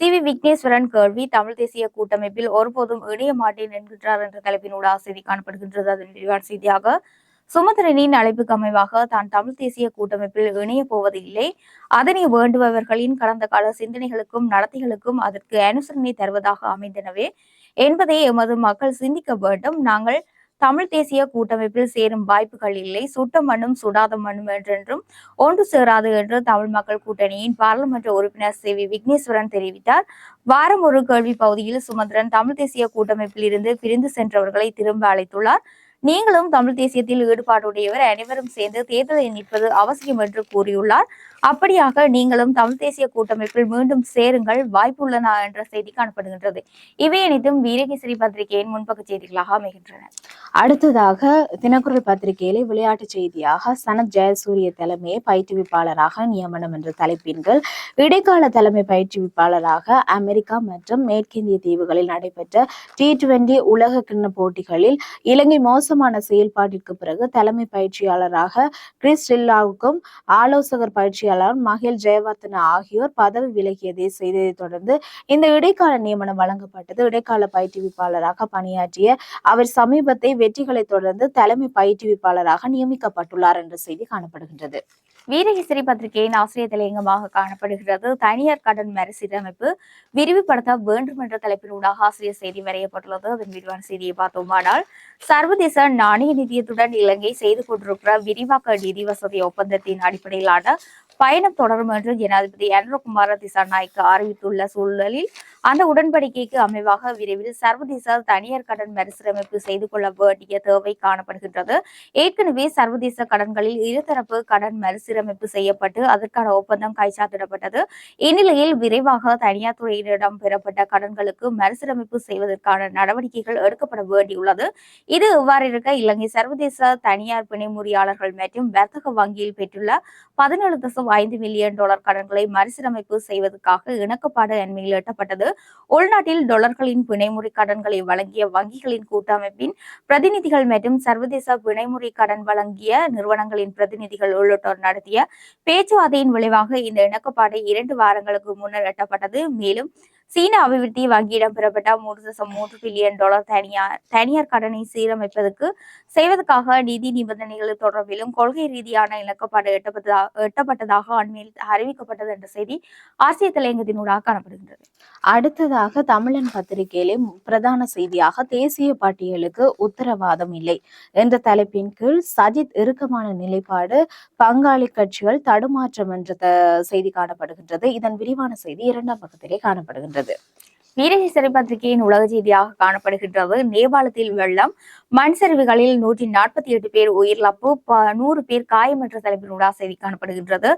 சி வி விக்னேஸ்வரன் கேள்வி. தமிழ் தேசிய கூட்டமைப்பில் ஒருபோதும் இணைய மாட்டேன் என்கின்றார் என்ற தலைப்பினூடாக செய்தி காணப்படுகின்றது. அதன் விரிவான செய்தியாக சுமந்திரனின் அழைப்புக்கு அமைவாக தான் தமிழ் தேசிய கூட்டமைப்பில் இணைய போவதில்லை. அதனை வேண்டுபவர்களின் கடந்த கால சிந்தனைகளுக்கும் நடத்தைகளுக்கும் அதற்கு அனுசரணை தருவதாக அமைந்தனவே. என்பதை எமது மக்கள் சிந்திக்க வேண்டும். நாங்கள் தமிழ் தேசிய கூட்டமைப்பில் சேரும் வாய்ப்புகள் இல்லை. சுட்ட மண்ணும் சுடாத மண்ணும் என்றென்றும் ஒன்று சேராது என்று தமிழ் மக்கள் கூட்டணியின் பாராளுமன்ற உறுப்பினர் சி. வி. விக்னேஸ்வரன் தெரிவித்தார். வாரம் ஒரு கேள்வி பகுதியில் சுமந்திரன் தமிழ் தேசிய கூட்டமைப்பில் இருந்து பிரிந்து சென்றவர்களை திரும்ப அழைத்துள்ளார். நீங்களும் தமிழ் தேசியத்தில் ஈடுபாடுடையவர் அனைவரும் சேர்ந்து தேர்தலில் நிற்பது அவசியம் என்று கூறியுள்ளார். அப்படியாக நீங்களும் தமிழ் தேசிய கூட்டமைப்பில் மீண்டும் சேருங்கள் வாய்ப்புள்ளன என்ற செய்தி காணப்படுகின்றது. இவை அனைத்தும் வீரகேசரி பத்திரிகையின் முன்பக்க செய்திகளாக அமைகின்றன. அடுத்ததாக தினக்குரல் பத்திரிகையிலே விளையாட்டு செய்தியாக சனத் ஜெயசூரிய தலைமையை பயிற்றுவிப்பாளராக நியமனம் என்ற தலைப்பின்கள் இடைக்கால தலைமை பயிற்றுவிப்பாளராக அமெரிக்கா மற்றும் மேற்கிந்திய தீவுகளில் நடைபெற்ற டி டுவெண்டி உலக கிண்ண போட்டிகளில் இலங்கை மோச மோசமான செயல்பாட்டிற்கு பிறகு தலைமை பயிற்சியாளராக கிறிஸ் ரில்லாவுக்கும் ஆலோசகர் பயிற்சியாளர் மகில் ஜெயவர்தன ஆகியோர் பதவி விலகியதை செய்ததைத் தொடர்ந்து இந்த இடைக்கால நியமனம் வழங்கப்பட்டது. இடைக்கால பயிற்றுவிப்பாளராக பணியாற்றிய அவர் சமீபத்தை வெற்றிகளை தொடர்ந்து தலைமை பயிற்றுவிப்பாளராக நியமிக்கப்பட்டுள்ளார் என்ற செய்தி காணப்படுகின்றது. வீரகேசரி பத்திரிகையின் ஆசிரியர் தலையங்கமாக காணப்படுகிறது. தனியார் கடன் மறுசீரமைப்பு விரிவுபடுத்த வேண்டும் என்ற தலைப்பினூடாக ஆசிரியர் செய்தி வரையப்பட்டுள்ளது. அதன் விரிவான செய்தியை பார்த்தோமானால் சர்வதேச நாணய நிதியத்துடன் இலங்கை செய்து கொண்டிருக்கிற விரிவாக்க நிதி வசதி ஒப்பந்தத்தின் அடிப்படையிலான பயணம் தொடரும் என்று ஜனாதிபதி அனுரகுமார திசாநாயக்க அறிவித்துள்ள சூழலில் அந்த உடன்படிக்கைக்கு அமைவாக விரைவில் சர்வதேச தனியார் கடன் மறுசீரமைப்பு செய்து கொள்ள வேண்டிய தேவை காணப்படுகின்றது. ஏற்கனவே சர்வதேச கடன்களில் இருதரப்பு கடன் மறுசீரமைப்பு செய்யப்பட்டு அதற்கான ஒப்பந்தம் கைச்சாத்திடப்பட்டது. இந்நிலையில் விரைவாக தனியார் துறையினரிடம் பெறப்பட்ட கடன்களுக்கு மறுசீரமைப்பு செய்வதற்கான நடவடிக்கைகள் எடுக்கப்பட வேண்டியுள்ளது. இது இவ்வாறு இருக்க இலங்கை சர்வதேச தனியார் பிணைமுறியாளர்கள் மற்றும் வர்த்தக வங்கியில் பெற்றுள்ள பதினேழு தசம் ஐந்து மில்லியன் டாலர் கடன்களை மறுசீரமைப்பு செய்வதற்காக இணக்கப்பாடு அண்மையில் எட்டப்பட்டது. உள்நாட்டில் டாலர்களின் பிணைமுறை கடன்களை வழங்கிய வங்கிகளின் கூட்டமைப்பின் பிரதிநிதிகள் மற்றும் சர்வதேச பிணைமுறை கடன் வழங்கிய நிறுவனங்களின் பிரதிநிதிகள் உள்ளிட்டோர் நடத்திய பேச்சுவார்த்தையின் விளைவாக இந்த இணக்கப்பாடு இரண்டு வாரங்களுக்கு முன்னர் எட்டப்பட்டது. மேலும் சீன அபிவிருத்தி வங்கியிடம் பெறப்பட்ட மூன்று தசம் மூன்று பில்லியன் டாலர் தனியார் தனியார் கடனை சீரமைப்பதற்கு செய்வதற்காக நிதி நிபந்தனைகள் தொடர்பிலும் கொள்கை ரீதியான இலக்கப்பாடு எட்டப்பட்டதாக எட்டப்பட்டதாக அண்மையில் அறிவிக்கப்பட்டது என்ற செய்தி ஆசிய தலையங்கத்தினூடாக காணப்படுகின்றது. அடுத்ததாக தமிழன் பத்திரிகையிலே பிரதான செய்தியாக தேசிய பட்டியலுக்கு உத்தரவாதம் இல்லை என்ற தலைப்பின் கீழ் சஜித் இறுக்கமான நிலைப்பாடு பங்காளி கட்சிகள் தடுமாற்றம் என்ற த- செய்தி காணப்படுகின்றது. இதன் விரிவான செய்தி இரண்டாம் பக்கத்திலே காணப்படுகின்றது. வீரகேசரி சிறைப்பத்திரிகையின் உலக செய்தியாக காணப்படுகின்றது. நேபாளத்தில் வெள்ளம். மண் சரிவுகளில் நூற்றி நாற்பத்தி எட்டு பேர் உயிரிழப்பு. நூறு பேர் காயமற்ற என்ற தலைப்பினூடாக செய்தி காணப்படுகின்றது.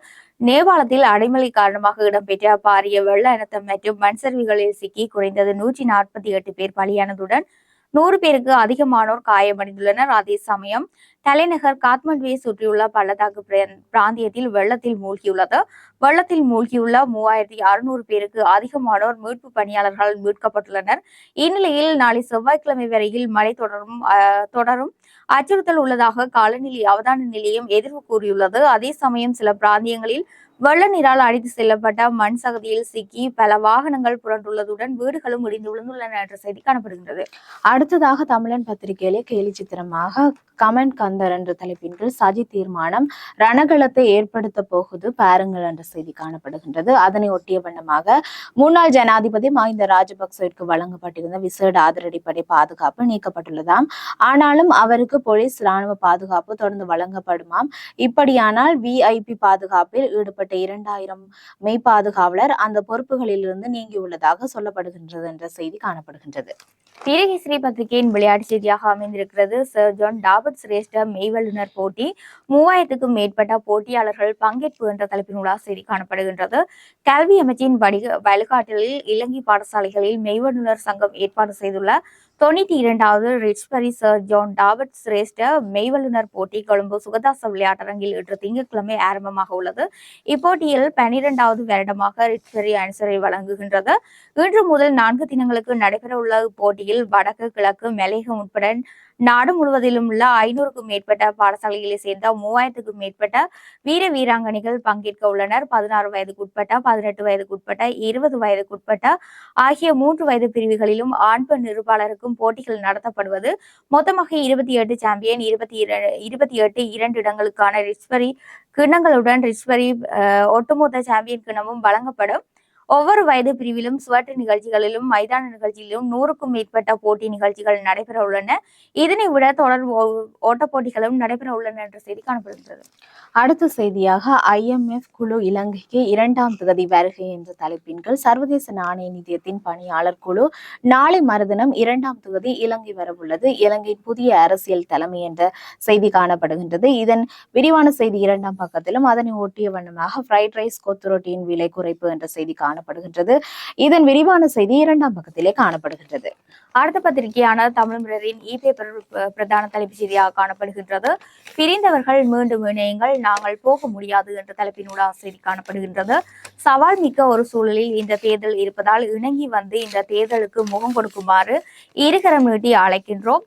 நேபாளத்தில் அடைமழை காரணமாக இடம்பெற்ற பாரிய வெள்ள இனத்தம் மற்றும் மண் சரிவுகளில் சிக்கி குறைந்தது நூற்றி நாற்பத்தி எட்டு பேர் பலியானதுடன் நூறு பேருக்கு அதிகமானோர் காயமடைந்துள்ளனர். அதே சமயம் தலைநகர் காத்மண்டுவை சுற்றியுள்ள பள்ளத்தாக்கு பிராந்தியத்தில் வெள்ளத்தில் மூழ்கியுள்ளது. வெள்ளத்தில் மூழ்கியுள்ள மூவாயிரத்தி அறுநூறு பேருக்கு அதிகமானோர் மீட்பு பணியாளர்கள் மீட்கப்பட்டுள்ளனர். இந்நிலையில் நாளை செவ்வாய்க்கிழமை வரையில் மழை தொடரும் தொடரும் அச்சுறுத்தல் உள்ளதாக காலநிலை அவதான நிலையம் எதிர்வு கூறியுள்ளது. அதே சமயம் சில பிராந்தியங்களில் வெள்ள நீரால் அடித்து செல்லப்பட்ட மண் சகதியில் சிக்கி பல வாகனங்கள் புரண்டுள்ளதுடன் வீடுகளும் இடிந்து விழுந்துள்ளன என்ற செய்தி காணப்படுகின்றது. அடுத்ததாக தமிழன் பத்திரிகையிலே கேலி சித்திரமாக கமெண்ட் கந்தர் என்ற தலைப்பின் கீழ் சஜி தீர்மானம் ரணகளத்தை ஏற்படுத்த போகுது பாருங்கள் என்ற செய்தி காணப்படுகின்றது. அதனை ஒட்டிய வண்ணமாக முன்னாள் ஜனாதிபதி மஹிந்த ராஜபக்சவிற்கு வழங்கப்பட்டிருந்த விசேட ஆதரடிப்படை பாதுகாப்பு நீக்கப்பட்டுள்ளதாம். ஆனாலும் அவருக்கு போலீஸ் ராணுவ பாதுகாப்பு தொடர்ந்து வழங்கப்படுமாம். இப்படியானால் விஐபி பாதுகாப்பில் ஈடுபட்ட இரண்டாயிரம் மெய் பாதுகாவலர் அந்த பொறுப்புகளிலிருந்து நீங்கியுள்ளதாக சொல்லப்படுகின்றது என்ற செய்தி காணப்படுகின்றது. வீரகேசரி பத்திரிகையின் விளையாட்டு செய்தியாக அமைந்திருக்கிறது. சர் ஜான் டாபர்ட் சிரேஷ்ட மெய்வல்லுநர் போட்டி. மூவாயிரத்துக்கும் மேற்பட்ட போட்டியாளர்கள் பங்கேற்பு என்ற தலைப்பினூடாக செய்தி காணப்படுகின்றது. கல்வி அமைச்சின் வடிக வழிகாட்டலில் இலங்கை பாடசாலைகளில் மெய்வல்லுநர் சங்கம் ஏற்பாடு செய்துள்ள தொண்ணூத்தி இரண்டாவது ரிச்பரி சர் ஜான் டாபர்ட் சிரேஷ்ட மெய்வல்லுநர் போட்டி கொழும்பு சுகதாச விளையாட்டரங்கில் இன்று திங்கட்கிழமை ஆரம்பமாக உள்ளது. இப்போட்டியில் பனிரெண்டாவது வருடமாக ரிச்பரி அனுசரை வழங்குகின்றது. இன்று முதல் நான்கு தினங்களுக்கு நடைபெறவுள்ள பகுதியில் வடக்கு கிழக்கு மலையகம் உட்பட நாடு முழுவதிலும் உள்ள ஐநூறுக்கும் மேற்பட்ட பாடசாலைகளை சேர்ந்த மூவாயிரத்துக்கும் மேற்பட்ட வீர வீராங்கனைகள் பங்கேற்க உள்ளனர். பதினாறு வயதுக்குட்பட்ட பதினெட்டு வயதுக்குட்பட்ட இருபது வயதுக்குட்பட்ட ஆகிய மூன்று வயது பிரிவுகளிலும் ஆண் பெண் நிருபாளருக்கும் போட்டிகள் நடத்தப்படுவது மொத்தமாக இருபத்தி எட்டு சாம்பியன் இருபத்தி இருபத்தி எட்டு இரண்டு இடங்களுக்கான ரிஸ்வரி கிண்ணங்களுடன் ரிஸ்வரி ஒட்டுமொத்த சாம்பியன் கிண்ணமும் வழங்கப்படும். ஒவ்வொரு வயது பிரிவிலும் சுவட்டு நிகழ்ச்சிகளிலும் மைதான நிகழ்ச்சியிலும் நூறுக்கும் மேற்பட்ட போட்டி நிகழ்ச்சிகள் நடைபெற உள்ளன. இதனை விட தொடர் ஓ- ஓட்டப் போட்டிகளும் நடைபெற உள்ளன என்ற செய்தி காணப்படுகிறது அடுத்த செய்தியாக ஐஎம்எஃப் குழு இலங்கைக்கு இரண்டாம் தகுதி வருகை என்ற தலைப்பின் கீழ் சர்வதேச நாணய நிதியத்தின் பணியாளர் குழு நாளை மறுதினம் இரண்டாம் தொகுதி இலங்கை வரவுள்ளது இலங்கையின் புதிய அரசியல் தலைமை என்ற செய்தி காணப்படுகின்றது. இதன் விரிவான செய்தி இரண்டாம் பக்கத்திலும் அதனை ஒட்டிய வண்ணமாக ஃப்ரைட் ரைஸ் கொத்து ரொட்டியின் விலை குறைப்பு என்ற செய்தி காணப்படுகின்றது. இதன் விரிவான செய்தி இரண்டாம் பக்கத்திலே காணப்படுகின்றது. அடுத்த பத்திரிகையான தமிழ் மிரரின் இ பேப்பர் பிரதான தலைப்பு செய்தியாக காணப்படுகின்றது. பிரிந்தவர்கள் மீண்டும் இணையங்கள் நாங்கள் போக முடியாது என்ற தலைப்பினூடாக செய்தி காணப்படுகின்றது. சவால் மிக்க ஒரு சூழலில் இந்த தேர்தல் இருப்பதால் இணங்கி வந்து இந்த தேர்தலுக்கு முகம் கொடுக்குமாறு இருகரம் நீட்டி அழைக்கின்றோம்.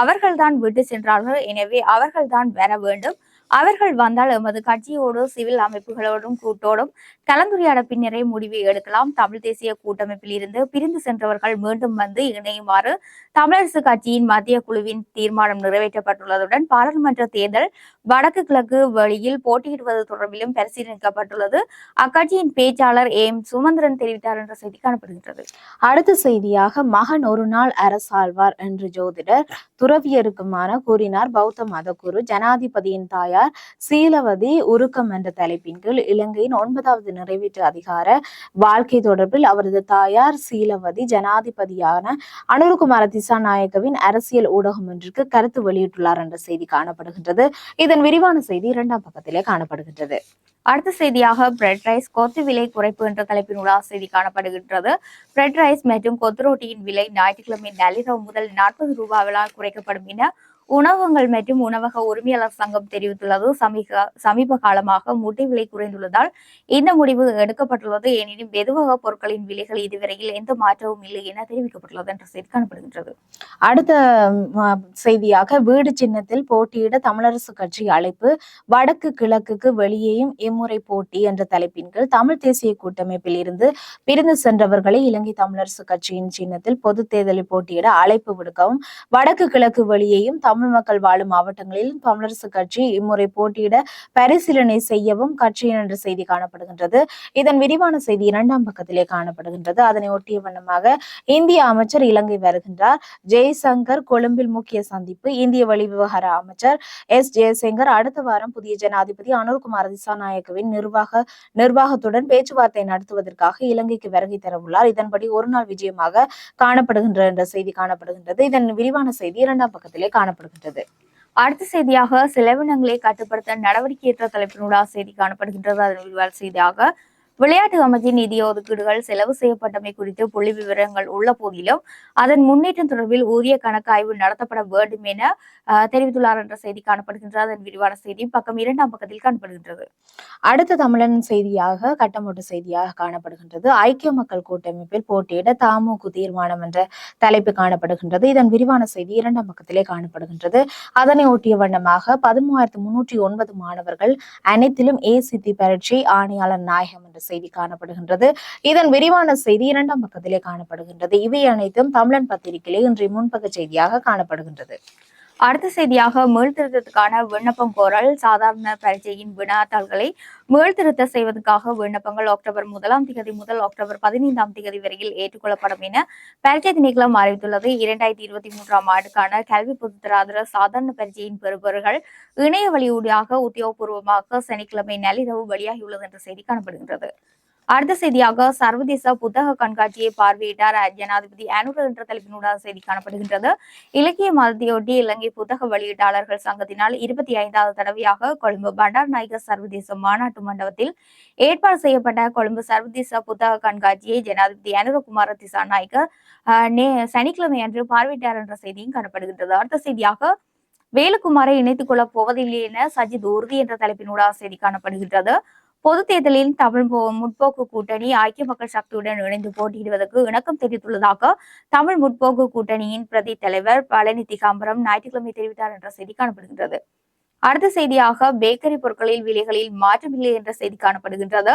அவர்கள்தான் விட்டு சென்றார்கள் எனவே அவர்கள்தான் வர வேண்டும். அவர்கள் வந்தால் எமது கட்சியோடு சிவில் அமைப்புகளோடும் கூட்டோடும் கலந்துரையாட பின்னரே முடிவை எடுக்கலாம். தமிழ் தேசிய கூட்டமைப்பில் இருந்து பிரிந்து சென்றவர்கள் மீண்டும் வந்து இணையுமாறு தமிழரசு கட்சியின் மத்திய குழுவின் தீர்மானம் நிறைவேற்றப்பட்டுள்ளதுடன் பாராளுமன்ற தேர்தல் வடக்கு கிழக்கு வழியில் போட்டியிடுவது தொடர்பிலும் பரிசீலிக்கப்பட்டுள்ளது. அக்கட்சியின் பேச்சாளர் ஏம் சுமந்திரன் தெரிவித்தார் என்ற செய்தி காணப்படுகின்றது. அடுத்த செய்தியாக மகன் ஒரு நாள் அரசாழ்வார் என்று ஜோதிடர் துறவியருக்குமான கூறினார். பௌத்த மதகுரு ஜனாதிபதியின் தாயார் சீலவதி உருக்கம் என்ற தலைப்பின் கீழ் இலங்கையின் ஒன்பதாவது நிறைவேற்று அதிகார வாழ்க்கை தொடர்பில் அவரது தாயார் சீலவதி ஜனாதிபதியான அனுருகுமார திசாநாயகவின் அரசியல் ஊடகம் ஒன்றிற்கு கருத்து வெளியிட்டுள்ளார் என்ற செய்தி காணப்படுகின்றது. இதன் விரிவான செய்தி இரண்டாம் பக்கத்திலே காணப்படுகின்றது. அடுத்த செய்தியாக பிரெட் ரைஸ் கொத்து விலை குறைப்பு என்ற தலைப்பின் தலைப்பினூடாக செய்தி காணப்படுகின்றது. பிரெட் ரைஸ் மற்றும் கொத்து ரொட்டியின் விலை ஞாயிற்றுக்கிழமை நள்ளிரவு முதல் நாற்பது ரூபாவிலால் குறைக்கப்படும் என உணவகங்கள் மற்றும் உணவக உரிமையாளர் சங்கம் தெரிவித்துள்ளது. சமீக சமீப காலமாக முட்டை விலை குறைந்துள்ளதால் இந்த முடிவு எடுக்கப்பட்டுள்ளது. எனினும் மெதுவக பொருட்களின் விலைகள் இதுவரையில் எந்த மாற்றமும் இல்லை என தெரிவிக்கப்பட்டுள்ளது என்ற செய்தி காணப்படுகின்றது. அடுத்த செய்தியாக வீடு சின்னத்தில் போட்டியிட தமிழரசு கட்சி அழைப்பு. வடக்கு கிழக்குக்கு வெளியேயும் இம்முறை போட்டி என்ற தலைப்பின் கீழ் தமிழ் தேசிய கூட்டமைப்பில் இருந்து பிரிந்து சென்றவர்களை இலங்கை தமிழரசு கட்சியின் சின்னத்தில் பொது தேர்தலில் போட்டியிட அழைப்பு விடுக்கவும் வடக்கு கிழக்கு வெளியேயும் தமிழ் மக்கள் வாழும் மாவட்டங்களிலும் தமிழரசு கட்சி இம்முறை போட்டியிட பரிசீலனை செய்யவும் கட்சியின் என்ற செய்தி காணப்படுகின்றது. இதன் விரிவான செய்தி இரண்டாம் பக்கத்திலே காணப்படுகின்றது. அதனை ஒட்டிய வண்ணமாக இந்திய அமைச்சர் இலங்கை வருகின்றார். ஜெய்சங்கர் கொழும்பில் முக்கிய சந்திப்பு. இந்திய வெளிவிவகார அமைச்சர் எஸ் ஜெயசங்கர் அடுத்த வாரம் புதிய ஜனாதிபதி அனுர்குமார் திசாநாயக்கவின் நிர்வாக நிர்வாகத்துடன் பேச்சுவார்த்தை நடத்துவதற்காக இலங்கைக்கு வருகை தரவுள்ளார். இதன்படி ஒரு நாள் விஜயமாக காணப்படுகின்ற என்ற செய்தி காணப்படுகின்றது. இதன் விரிவான செய்தி இரண்டாம் பக்கத்திலே காணப்படுகின்றது அடுத்த செய்தியாக செலவினங்களை கட்டுப்படுத்த நடவடிக்கை ஏற்ற தலைப்பினூடாக செய்தி காணப்படுகின்றது. அதன் விரிவான செய்தியாக விளையாட்டு அமைச்சின் நிதி ஒதுக்கீடுகள் செலவு செய்யப்பட்டமை குறித்து புள்ளி விவரங்கள் உள்ள போதிலும் அதன் முன்னேற்றம் தொடர்பில் உரிய கணக்காய்வு நடத்தப்பட வேண்டும் என தெரிவித்துள்ளார் என்ற செய்தி காணப்படுகின்றது. அதன் விரிவான செய்தி பக்கம் இரண்டாம் பக்கத்தில் காணப்படுகின்றது. அடுத்த தமிழன் செய்தியாக கட்டமோட்டு செய்தியாக காணப்படுகின்றது. ஐக்கிய மக்கள் கூட்டமைப்பில் போட்டியிட தாமோக்கு தீர்மானம் என்ற தலைப்பு காணப்படுகின்றது. இதன் விரிவான செய்தி இரண்டாம் பக்கத்திலே காணப்படுகின்றது. அதனை ஒட்டிய வண்ணமாக பதிமூவாயிரத்து முன்னூற்றி ஒன்பது மாணவர்கள் அனைத்திலும் ஏ சித்தி பரீட்சை ஆணையாளர் நாயகம் என்ற செய்தி காணப்படுகின்றது. இதன் விரிவான செய்தி இரண்டாம் பக்கத்திலே காணப்படுகின்றது. இவை அனைத்தும் தமிழன் பத்திரிகையிலே இன்றைய முன்பக்க செய்தியாக காணப்படுகின்றது. அடுத்த செய்தியாக மீள்திருத்தத்துக்கான விண்ணப்பம் கோரல் சாதாரண பரீட்சையின் வினாத்தாள்களை மீள்திருத்த செய்வதற்காக விண்ணப்பங்கள் அக்டோபர் முதலாம் திகதி முதல் அக்டோபர் பதினைந்தாம் திகதி வரையில் ஏற்றுக்கொள்ளப்படும் என பரீட்சை திணைக்களம் அறிவித்துள்ளது. இரண்டாயிரத்தி இருபத்தி மூன்றாம் ஆண்டுக்கான கல்வி பொதுத்தராதர சாதாரண பரீட்சையின் பெறுபவர்கள் இணைய வழியூடாக உத்தியோகபூர்வமாக சனிக்கிழமை நள்ளிரவு வெளியாகியுள்ளது என்ற செய்தி காணப்படுகின்றது. அடுத்த செய்தியாக சர்வதேச புத்தக கண்காட்சியை பார்வையிட்டார் ஜனாதிபதி அனுர என்ற தலைப்பினூடாக செய்தி காணப்படுகின்றது. இலக்கிய மாதத்தையொட்டி இலங்கை புத்தக வெளியீட்டாளர்கள் சங்கத்தினால் இருபத்தி ஐந்தாவது தடவையாக கொழும்பு பண்டார் நாயக சர்வதேச மாநாட்டு மண்டபத்தில் ஏற்பாடு செய்யப்பட்ட கொழும்பு சர்வதேச புத்தக கண்காட்சியை ஜனாதிபதி அனுரகுமார திசாநாயக்க ஆஹ், நே சனிக்கிழமை அன்று பார்வையிட்டார் என்ற செய்தியும் காணப்படுகின்றது. அடுத்த செய்தியாக வேலுக்குமாரை இணைத்துக் கொள்ளப் போவதில்லை என சஜித் உறுதி என்ற தலைப்பினூடாக செய்தி காணப்படுகின்றது. பொது தேர்தலில் தமிழ் முற்போக்கு கூட்டணி ஐக்கிய மக்கள் சக்தியுடன் இணைந்து போட்டியிடுவதற்கு இணக்கம் தெரிவித்துள்ளதாக தமிழ் முற்போக்கு கூட்டணியின் பிரதி தலைவர் பழனி திகாம்பரம் ஞாயிற்றுக்கிழமை தெரிவித்தார் என்ற செய்தி காணப்படுகின்றது. அடுத்த செய்தியாக பேக்கரி பொருட்களில் விலைகளில் மாற்றமில்லை என்ற செய்தி காணப்படுகின்றது.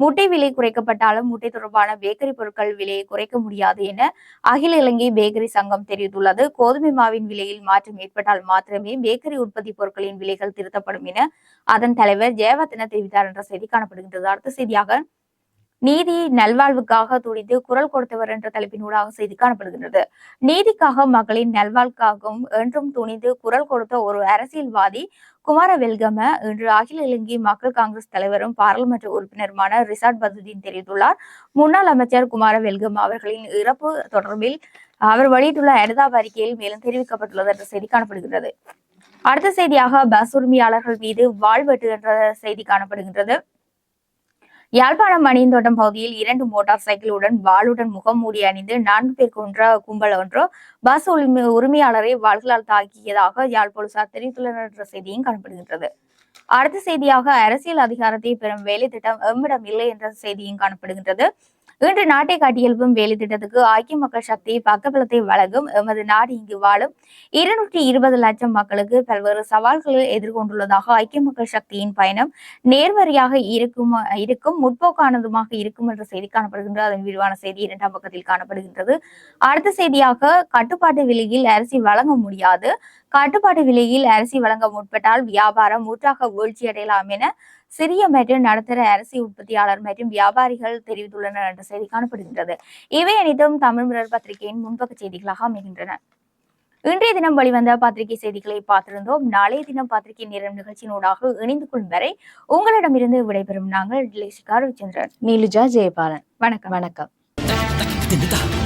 முட்டை விலை குறைக்கப்பட்டாலும் முட்டை தொடர்பான பேக்கரி பொருட்கள் விலையை குறைக்க முடியாது என அகில இலங்கை பேக்கரி சங்கம் தெரிவித்துள்ளது. கோதுமை மாவின் விலையில் மாற்றம் ஏற்பட்டால் மாத்திரமே பேக்கரி உற்பத்தி பொருட்களின் விலைகள் திருத்தப்படும் என அதன் தலைவர் ஜெயவர்தன தெரிவித்தார் என்ற செய்தி காணப்படுகின்றது. அடுத்த செய்தியாக நீதி நல்வாழ்வுக்காக துடித்து குரல் கொடுத்தவர் என்ற தலைப்பினூடாக செய்தி காணப்படுகின்றது. நீதிக்காக மக்களின் நல்வாழ்வுக்காகவும் என்றும் துணிந்து குரல் கொடுத்த ஒரு அரசியல்வாதி குமார வெல்கம இன்று அகில இலங்கை மக்கள் காங்கிரஸ் தலைவரும் பாராளுமன்ற உறுப்பினருமான ரிசாட் பதுதீன் தெரிவித்துள்ளார். முன்னாள் அமைச்சர் குமார வெல்கம அவர்களின் இறப்பு தொடர்பில் அவர் வெளியிட்டுள்ள அனுதாப அறிக்கையில் மேலும் தெரிவிக்கப்பட்டுள்ளது என்ற செய்தி காணப்படுகிறது அடுத்த செய்தியாக பஸ் உரிமையாளர்கள் மீது வாழ்வெட்டு என்ற செய்தி காணப்படுகின்றது. யாழ்ப்பாணம் மணியந்தோட்டம் பகுதியில் இரண்டு மோட்டார் சைக்கிளுடன் வாளுடன் முகமூடி அணிந்து நான்கு பேர் கொன்ற கும்பல் ஒன்று பஸ் உரிமை உரிமையாளரை வாள்களால் தாக்கியதாக யாழ் போலீசார் தெரிவித்துள்ளனர். என்ற செய்தியும் காணப்படுகின்றது. அடுத்த செய்தியாக அரசியல் அதிகாரத்தை பெறும் வேலை திட்டம் எம்மிடம் இல்லை என்ற செய்தியும் காணப்படுகின்றது. இன்று நாட்டை காட்டியெழுப்பும் வேலை திட்டத்துக்கு ஐக்கிய மக்கள் சக்தி பக்கபலத்தை வழங்கும் எமது நாடு இங்கு வாழும் இருநூற்றி இருபது லட்சம் மக்களுக்கு பல்வேறு சவால்களை எதிர்கொண்டுள்ளதாக ஐக்கிய மக்கள் சக்தியின் பயணம் நேர்மறையாக இருக்கும் இருக்கும் முற்போக்கானதுமாக இருக்கும் என்ற செய்தி காணப்படுகின்றது. அதன் விரிவான செய்தி இரண்டாம் பக்கத்தில் காணப்படுகின்றது. அடுத்த செய்தியாக கட்டுப்பாட்டு விலையில் அரிசி வழங்க முடியாது. கட்டுப்பாட்டு விலையில் அரிசி வழங்க முற்பட்டால் வியாபாரம் முற்றாக வீழ்ச்சியடையலாம் என சிறிய மற்றும் நடுத்தர அரிசி உற்பத்தியாளர் மற்றும் வியாபாரிகள் தெரிவித்துள்ளனர் என்ற செய்தி காணப்படுகின்றது. இவை அனைத்தும் தமிழ் மிரர் பத்திரிகையின் முன்பக்க செய்திகளாக அமைகின்றன. இன்றைய தினம் வெளிவந்த பத்திரிகை செய்திகளை பார்த்திருந்தோம். நாளைய தினம் பத்திரிகை நேரம் நிகழ்ச்சியினூடாக இணைந்து கொள்ளும் வரை உங்களிடமிருந்து விடைபெறும் நாங்கள் ரவிச்சந்திரன் நீலுஜா ஜெயபாலன். வணக்கம். வணக்கம்.